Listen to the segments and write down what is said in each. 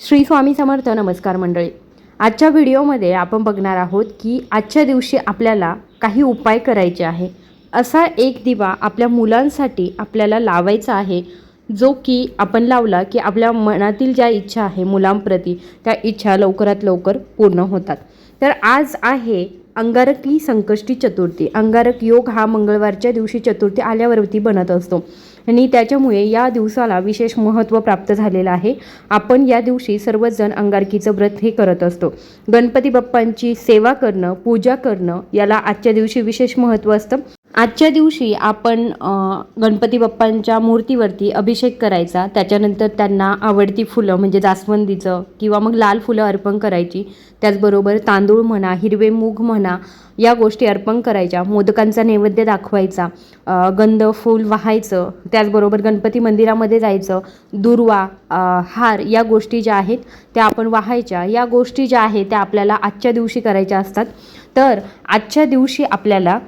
श्री स्वामी समर्थ नमस्कार मंडळी. आजच्या व्हिडिओमध्ये आपण बघणार आहोत की आजच्या दिवशी आपल्याला काही उपाय करायचे आहे. असा एक दिवा आपल्या मुलांसाठी आपल्याला लावायचा आहे जो की आपण लावला की आपल्या मनातील ज्या इच्छा आहे मुलांप्रती त्या इच्छा लवकरात लवकर पूर्ण होतात. तर आज आहे अंगारकी संकष्टी चतुर्थी. अंगारक योग हा मंगळवारच्या दिवशी चतुर्थी आल्यावरती बनत असतो. आणि त्याच्यामुळे या दिवसाला विशेष महत्त्व प्राप्त झालेलं आहे. आपण या दिवशी सर्वजण अंगारकीचं व्रत हे करत असतो. गणपती बाप्पांची सेवा करणं पूजा करणं याला आजच्या दिवशी विशेष महत्त्व असतं. आजच्या दिवशी आपण गणपती बाप्पांच्या मूर्तीवरती अभिषेक करायचा. त्याच्यानंतर त्यांना आवडती फुलं म्हणजे जास्वंदीचं किंवा मग लाल फुलं अर्पण करायची. त्याचबरोबर तांदूळ म्हणा हिरवे मूग म्हणा या गोष्टी अर्पण करायच्या. मोदकांचा नैवेद्य दाखवायचा. गंध फूल वाहायचं. त्याचबरोबर गणपती मंदिरामध्ये जायचं. दुर्वा हार या गोष्टी ज्या आहेत त्या आपण वाहायच्या. या गोष्टी ज्या आहेत त्या आपल्याला आजच्या दिवशी करायच्या असतात. तर आजच्या दिवशी आपल्याला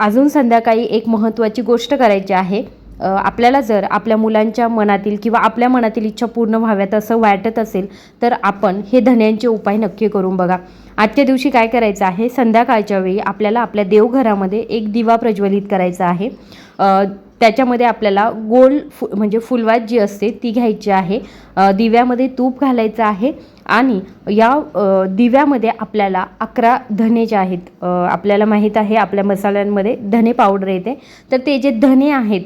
अजून संध्याकाळी एक महत्त्वाची गोष्ट करायची आहे. आपल्याला जर आपल्या मुलांच्या मनातील किंवा आपल्या मनातील इच्छा पूर्ण व्हाव्यात असं वाटत असेल तर आपण हे धन्यांचे उपाय नक्की करून बघा. आजच्या दिवशी काय करायचं आहे? संध्याकाळच्या वेळी आपल्याला आपल्या देवघरामध्ये एक दिवा प्रज्वलित करायचा आहे. त्याच्यामध्ये आपल्याला गोल फु म्हणजे फुलवात जी असते ती घ्यायची आहे. दिव्यामध्ये तूप घालायचं आहे. आणि या दिव्यामध्ये आपल्याला अकरा धने जे आहेत आपल्याला माहीत आहे आपल्या मसाल्यांमध्ये धने पावडर येते. तर ते जे धने आहेत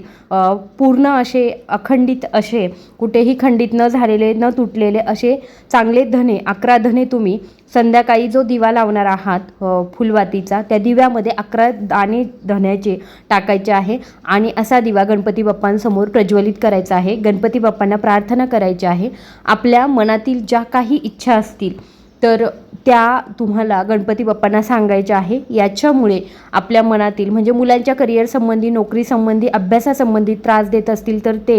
पूर्ण असे अखंडित असे कुठेही खंडित न झालेले न तुटलेले असे चांगले धने अकरा धने तुम्ही संध्याकाळी जो दिवा लावणार आहात फुलवातीचा त्या दिव्यामध्ये अकरा दाणे धण्याचे टाकायचे आहे आणि असा दिवा गणपती बाप्पांसमोर प्रज्वलित करायचा आहे. गणपती बाप्पांना प्रार्थना करायची आहे. आपल्या मनातील ज्या काही इच्छा असतील तर त्या तुम्हाला गणपती बाप्पांना सांगायच्या आहे. याच्यामुळे आपल्या मनातील म्हणजे मुलांच्या करिअरसंबंधी संबंधी अभ्यासासंबंधी त्रास देत असतील तर ते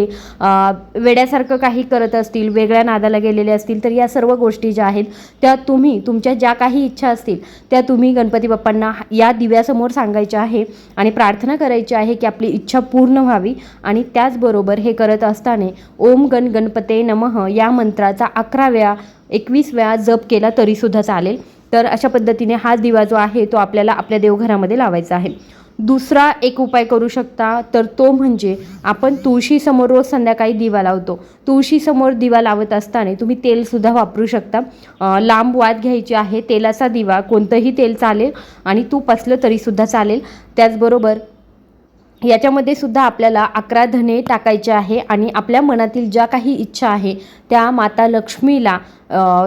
वेड्यासारखं काही करत असतील वेगळ्या नादाला गेलेले असतील तर या सर्व गोष्टी ज्या आहेत त्या तुम्ही तुमच्या ज्या काही इच्छा असतील त्या तुम्ही गणपती बाप्पांना या दिव्यासमोर सांगायच्या आहे आणि प्रार्थना करायची आहे की आपली इच्छा पूर्ण व्हावी आणि त्याचबरोबर हे करत असताना ओम गण गणपते नमः या मंत्राचा अकरा वेळा एकवीस वेळा जप केला तरीसुद्धा चालेल. तर अशा पद्धतीने हा दिवा जो आहे तो आपल्याला आपल्या देवघरामध्ये लावायचा आहे. दुसरा एक उपाय करू शकता तर तो म्हणजे आपण तुळशीसमोर रोज संध्याकाळी दिवा लावतो. तुळशीसमोर दिवा लावत असताना तुम्ही तेलसुद्धा वापरू शकता. लांब वाद घ्यायची आहे तेलाचा दिवा कोणतंही तेल चालेल आणि तूप असलं तरीसुद्धा चालेल. त्याचबरोबर याच्यामध्ये सुद्धा आपल्याला अकरा धने टाकायचे आहे आणि आपल्या मनातील ज्या काही इच्छा आहे त्या माता लक्ष्मीला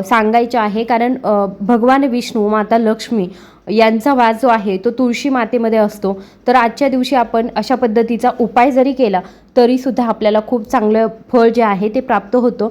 सांगायच्या आहे. कारण भगवान विष्णू माता लक्ष्मी यांचा वास जो आहे तो तुळशी मातेमध्ये असतो. तर आजच्या दिवशी आपण अशा पद्धतीचा उपाय जरी केला तरीसुद्धा आपल्याला खूप चांगलं फळ जे आहे ते प्राप्त होतं.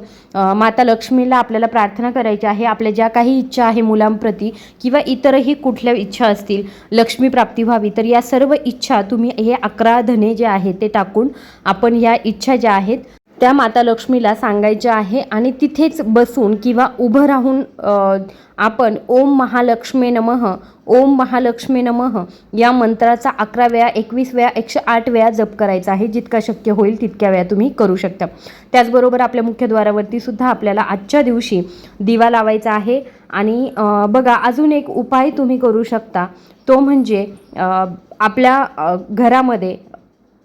माता लक्ष्मीला आपल्याला प्रार्थना करायची आहे. आपल्या ज्या काही इच्छा आहे मुलांप्रती किंवा इतरही कुठल्या इच्छा असतील लक्ष्मी प्राप्ती व्हावी तर या सर्व इच्छा तुम्ही हे अकरा धने जे आहेत ते टाकून आपण या इच्छा ज्या आहेत त्या माता लक्ष्मीला सांगायच्या आहे आणि तिथेच बसून किंवा उभं राहून आपण ओम महालक्ष्मी नमः ओम महालक्ष्मी नमः या मंत्राचा अकरा वेळा एकवीस वेळा एकशे आठ वेळा जप करायचा आहे. जितका शक्य होईल तितक्या वेळा तुम्ही करू शकता. त्याचबरोबर आपल्या मुख्यद्वारावरती सुद्धा आपल्याला आजच्या दिवशी दिवा लावायचा आहे. आणि बघा अजून एक उपाय तुम्ही करू शकता. तो म्हणजे आपल्या घरामध्ये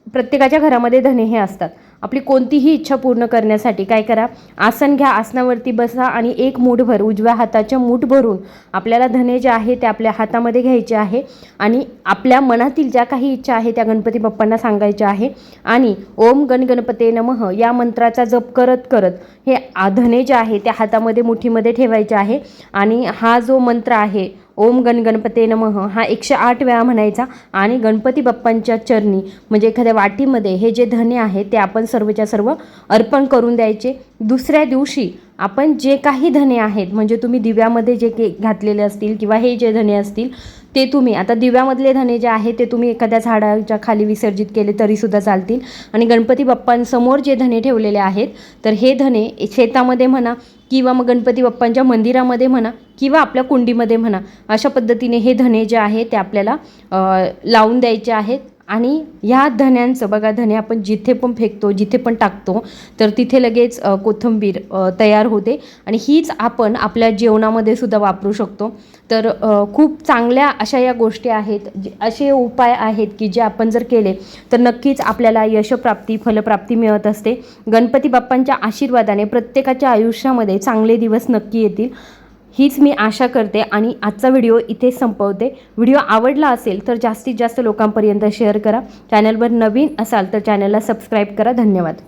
प्रत्येकाच्या घरामध्ये धने हे असतात. आपली कोणतीही इच्छा पूर्ण करण्यासाठी काय करा? आसन घ्या आसनावरती बसा आणि एक मूठभर उजव्या हाताच्या मूठ भरून आपल्याला धने जे आहे ते आपल्या हातामध्ये घ्यायचे आहे आणि आपल्या मनातील ज्या काही इच्छा आहे त्या गणपती बाप्पांना सांगायच्या आहे. आणि ओम गण गणपते नमः या मंत्राचा जप करत करत हे धने जे आहे त्या हातामध्ये मुठीमध्ये ठेवायचे आहे. आणि हा जो मंत्र आहे ओम गण गणपते नमः. हा एकशे आठ वेळा म्हणायचा. आणि गणपती बाप्पांच्या चरणी म्हणजे एखाद्या वाटीमध्ये हे जे धने आहे ते आपण सर्वच्या सर्व अर्पण करून द्यायचे. दुसऱ्या दिवशी आपण जे काही धने आहेत म्हणजे तुम्ही दिव्यामध्ये जे के घातलेले असतील किंवा हे जे धने असतील ते तुम्ही आता दिव्यामधले धने जे आहे ते तुम्ही एखाद्या झाडाच्या खाली विसर्जित केले तरीसुद्धा चालतील. आणि गणपती बाप्पांसमोर जे धने ठेवलेले आहेत तर हे धने शेतामध्ये म्हणा किंवा मग गणपती बाप्पांच्या मंदिरामध्ये म्हणा किंवा आपल्या कुंडीमध्ये म्हणा अशा पद्धतीने हे धने जे आहे ते आपल्याला लावून द्यायचे आहेत. आणि ह्या धन्यांचं बघा धने आपण जिथे पण फेकतो जिथे पण टाकतो तर तिथे लगेच कोथिंबीर तयार होते. आणि हीच आपण आपल्या जेवणामध्ये सुद्धा वापरू शकतो. तर खूप चांगल्या अशा या गोष्टी आहेत जे असे उपाय आहेत की जे आपण जर केले तर नक्कीच आपल्याला यशप्राप्ती फलप्राप्ती मिळत असते. गणपती बाप्पांच्या आशीर्वादाने प्रत्येकाच्या आयुष्यामध्ये चांगले दिवस नक्की येतील. हीच मी आशा करते आणि आजचा व्हिडिओ इथे संपवते. व्हिडिओ आवडला असेल तर जास्तीत जास्त लोकांपर्यंत शेअर करा. चॅनलवर नवीन असाल तर चॅनलला सबस्क्राईब करा. धन्यवाद.